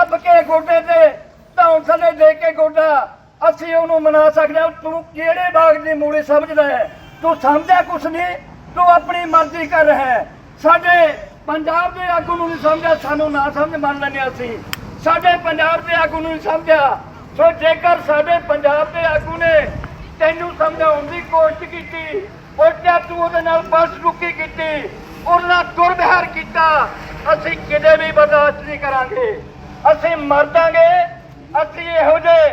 ਦੱਬ ਕੇ ਗੋਡੇ ਤੇ ਧੌਣ ਥੱਲੇ ਦੇ ਕੇ ਗੋਡਾ, ਅਸੀਂ ਉਹਨੂੰ ਮਨਾ ਸਕਦੇ ਹਾਂ। ਤੂੰ ਕਿਹੜੇ ਬਾਗ ਦੀ ਮੂੜੀ ਸਮਝਦਾ ਹੈ? ਤੂੰ ਸਮਝਿਆ ਕੁਛ ਨਹੀਂ? ਤੂੰ ਆਪਣੀ ਮਰਜ਼ੀ ਕਰ ਰਿਹਾ ਹੈ। ਸਾਡੇ ਪੰਜਾਬ ਦੇ ਆਗੂ ਨੂੰ ਨਹੀਂ ਸਮਝਿਆ, ਸਾਨੂੰ ਨਾ ਸਮਝ ਮੰਨ ਲੈਂਦੇ ਅਸੀਂ। ਸਾਡੇ ਪੰਜਾਬ ਦੇ ਆਗੂ ਨੂੰ ਨਹੀਂ ਸਮਝਿਆ। ਸੋ ਜੇਕਰ ਸਾਡੇ ਪੰਜਾਬ ਦੇ ਆਗੂ ਨੇ ਤੈਨੂੰ ਸਮਝਾਉਣ ਦੀ ਕੋਸ਼ਿਸ਼ ਕੀਤੀ, ਉਲਟਾ ਤੂੰ ਉਹਦੇ ਨਾਲ ਬਸ ਰੁਕੀ ਕੀਤੀ ਉਹਨਾਂ ਦੁਰਵਿਹਾਰ ਕੀਤਾ, ਅਸੀਂ ਕਿਤੇ ਵੀ ਬਰਦਾਸ਼ਤ ਨਹੀਂ ਕਰਾਂਗੇ। ਅਸੀਂ ਮਰ ਦਾਂਗੇ ਅਸੀਂ ਇਹੋ ਜਿਹੇ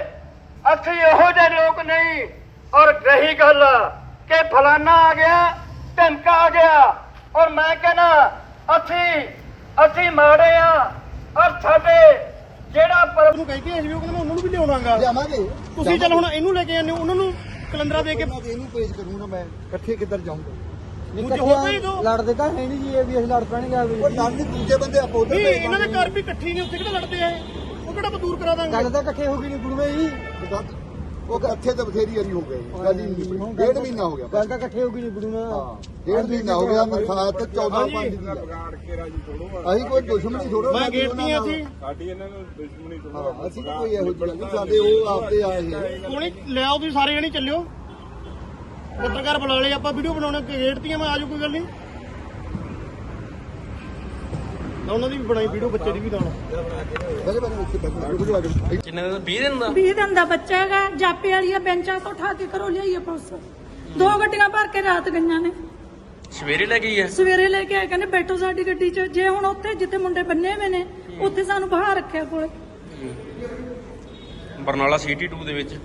ਅਸੀਂ ਇਹੋ ਜਿਹੇ ਲੋਕ ਨਹੀਂ। ਔਰ ਰਹੀ ਗੱਲ ਕਿ ਫਲਾਨਾ ਆ ਗਿਆ ਧਮਕਾ ਆ ਗਿਆ। ਔਰ ਮੈਂ ਕਹਿੰਦਾ ਅਸੀਂ ਅਸੀਂ ਮਾੜੇ ਆ। ਔਰ ਸਾਡੇ ਜਿਹੜਾ ਪਰ ਨੂੰ ਕਹਿ ਕੇ ਅਸੀਂ ਵੀ ਉਹ ਕਹਿੰਦਾ ਮੈਂ ਉਹਨਾਂ ਨੂੰ ਵੀ ਲਿਆਉਣਾਗਾ। ਲਿਆਵਾਂਗੇ। ਤੁਸੀਂ ਚੱਲ ਹੁਣ ਇਹਨੂੰ ਲੈ ਕੇ ਜਾਂਦੇ ਹੋ ਉਹਨਾਂ ਨੂੰ ਕਲੰਦਰਾ ਦੇ ਕੇ ਇਹਨੂੰ ਪੇਸ਼ ਕਰੂੰਗਾ ਮੈਂ ਇਕੱਠੇ ਕਿੱਧਰ ਜਾਊਂਗਾ। ਦੂਜੇ ਹੋਰ ਭੇਜ ਦਿਓ ਲੜਦੇ ਤਾਂ ਹੈ ਨਹੀਂ ਜੀ ਇਹ ਵੀ ਅਸੀਂ ਲੜ ਪੈਣਗੇ ਵੀ। ਉਹ ਨਾਲ ਦੇ ਦੂਜੇ ਬੰਦੇ ਆਪੋ ਨਹੀਂ ਇਹਨਾਂ ਦੇ ਘਰ ਵੀ ਇਕੱਠੇ ਨਹੀਂ ਉੱਥੇ ਕਿਹੜਾ ਲੜਦੇ ਆ ਇਹ? ਉਹ ਕਿਹੜਾ ਆਪਾਂ ਦੂਰ ਕਰਾ ਦਾਂਗੇ? ਗੱਲ ਤਾਂ ਇਕੱਠੇ ਹੋ ਗਈ ਨਹੀਂ ਗੁਰੂਏ ਜੀ। ਉਹ ਇੱਥੇ ਤਾਂ ਬਥੇਰੀ ਵਾਰੀ ਹੋ ਗਈ। ਗੱਲ ਹੀ ਨਹੀਂ। ਡੇਢ ਮਹੀਨਾ ਹੋ ਗਿਆ ਗੱਲ ਤਾਂ ਇਕੱਠੇ ਹੋ ਗਈ ਨਹੀਂ ਗੁਰੂ ਨਾਲ ਹਾਂ ਡੇਢ ਮਹੀਨਾ ਹੋ ਗਿਆ ਮੈਂ ਖਾ ਤੇ 14 ਪੰਜ ਦੀ ਅਸੀਂ ਕੋਈ ਦੁਸ਼ਮਣੀ ਥੋੜੋ ਮੈਂ ਗੇਟ ਨਹੀਂ ਆ ਸੀ ਸਾਡੀ ਇਹਨਾਂ ਨੂੰ ਦੁਸ਼ਮਣੀ ਹਾਂ ਅਸੀਂ ਕੋਈ ਇਹੋ ਜਿਹੀ ਸਾਡੇ ਉਹ ਆਪਦੇ ਆਏ ਹੈ ਕੋਣੀ ਲਿਆਓ ਤੁਸੀਂ ਸਾਰੇ ਜਣੇ ਚੱਲਿਓ। ਪੱਤਰਕਾਰ ਬੁਲਾ ਲਏ ਆਪਾਂ ਵੀਡੀਓ ਬਣਾਉਣਾ ਗੇਟ ਦੀਆਂ ਮੈਂ ਆਜੋ ਕੋਈ ਗੱਲ ਨਹੀਂ। ਤਾਂ ਉਹਨਾਂ ਦੀ ਵੀ ਬਣਾਈ ਵੀਡੀਓ ਬੱਚੇ ਦੀ ਵੀ ਅੱਗੇ ਕਿੰਨੇ ਦਿਨ 20 ਦਿਨ ਦਾ? 20 ਦਿਨ ਦਾ ਬੱਚਾ ਹੈਗਾ ਜਾਪੇ ਵਾਲੀਆਂ ਬੈਂਚਾਂ ਤੋਂ ਉਠਾ ਕੇ ਘਰੋਂ ਲਿਆਈਏ ਪੁਲਿਸ ਦੋ ਗੱਡੀਆਂ ਭਰ ਕੇ ਰਾਤ ਗਈਆਂ ਨੇ। ਸਵੇਰੇ ਲੈ ਗਈ ਹੈ ਸਵੇਰੇ ਲੈ ਕੇ ਆਏ ਕਹਿੰਦੇ ਬੈਠੋ ਸਾਡੀ ਗੱਡੀ 'ਚ। ਜੇ ਹੁਣ ਉੱਥੇ ਜਿੱਥੇ ਮੁੰਡੇ ਬੰਨੇ ਹੋਏ ਨੇ ਉੱਥੇ ਸਾਨੂੰ ਬਾਹਰ ਰੱਖਿਆ ਕੋਲੇ। ਬਰਨਾਲਾ ਸਿਟੀ 2 ਦੇ ਵਿੱਚ।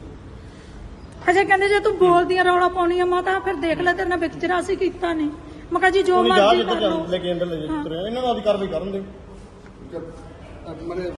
ਅਜੇ ਕਹਿੰਦੇ ਜੇ ਤੂੰ ਬੋਲਦੀ ਆ ਰੌਲਾ ਪਾਉਣੀ ਆ ਮਾਤਾ ਫਿਰ ਦੇਖ ਲੈ ਤੇਰੇ ਨਾਲ ਵਿਚਰਾ ਅਸੀਂ ਕੀਤਾ ਨਹੀਂ। ਮੈਂ ਕਿਹਾ ਜੀ ਜੋ ਮਰਜ਼ੀ ਕਰ ਲਓ। ਲੈ ਕੇ ਅੰਦਰ ਲੈ ਜਾ ਇਹਨਾਂ ਨਾਲ ਦੀ ਕਾਰਵਾਈ ਕਰਨ ਦਿਓ। ਮਨੇ